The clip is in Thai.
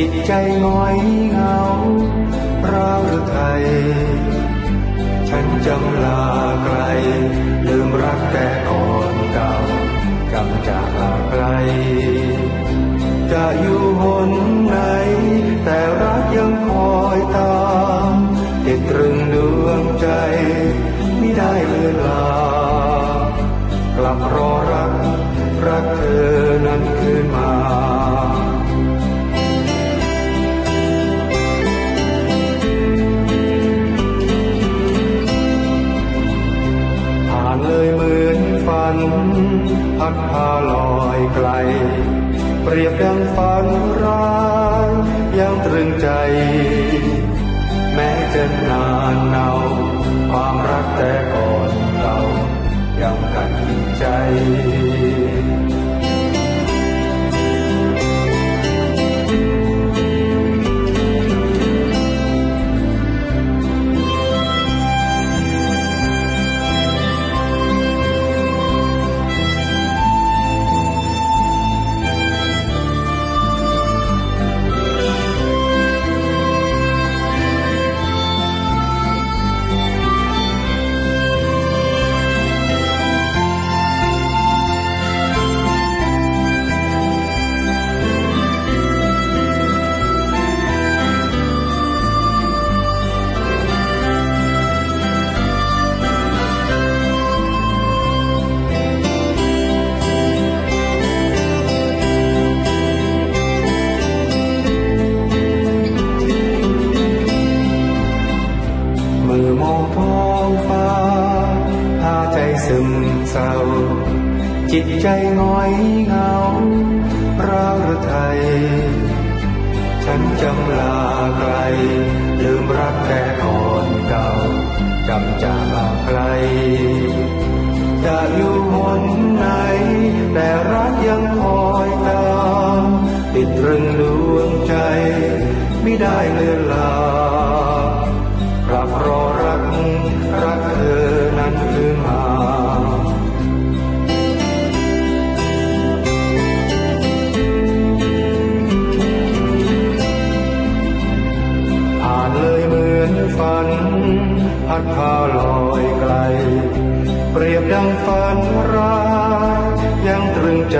จิตใจง้อยเหงาราหรือไทย ฉันจำลาไกล ลืมรักแต่ก่อนเก่ากำจากลาไกล จะอยู่หน พัดพาลอยไกล เปรียบดังฝันร้ายยังตรึงใจ แม้จะนานเนาความรักแต่ก่อ ศร้า จิตใจง้อยเหงาร้าวระไทย ฉันจำลาไกล ลืมรักแต่ก่อนเก่าจำจากไกล จะอยู่หนไหน แต่รักยังคอยตามติดรึงดวงใจ ไม่ได้เลือนลา พัดพาลอยไกล เปรียบดังฝันร้ายยังตรึงใจ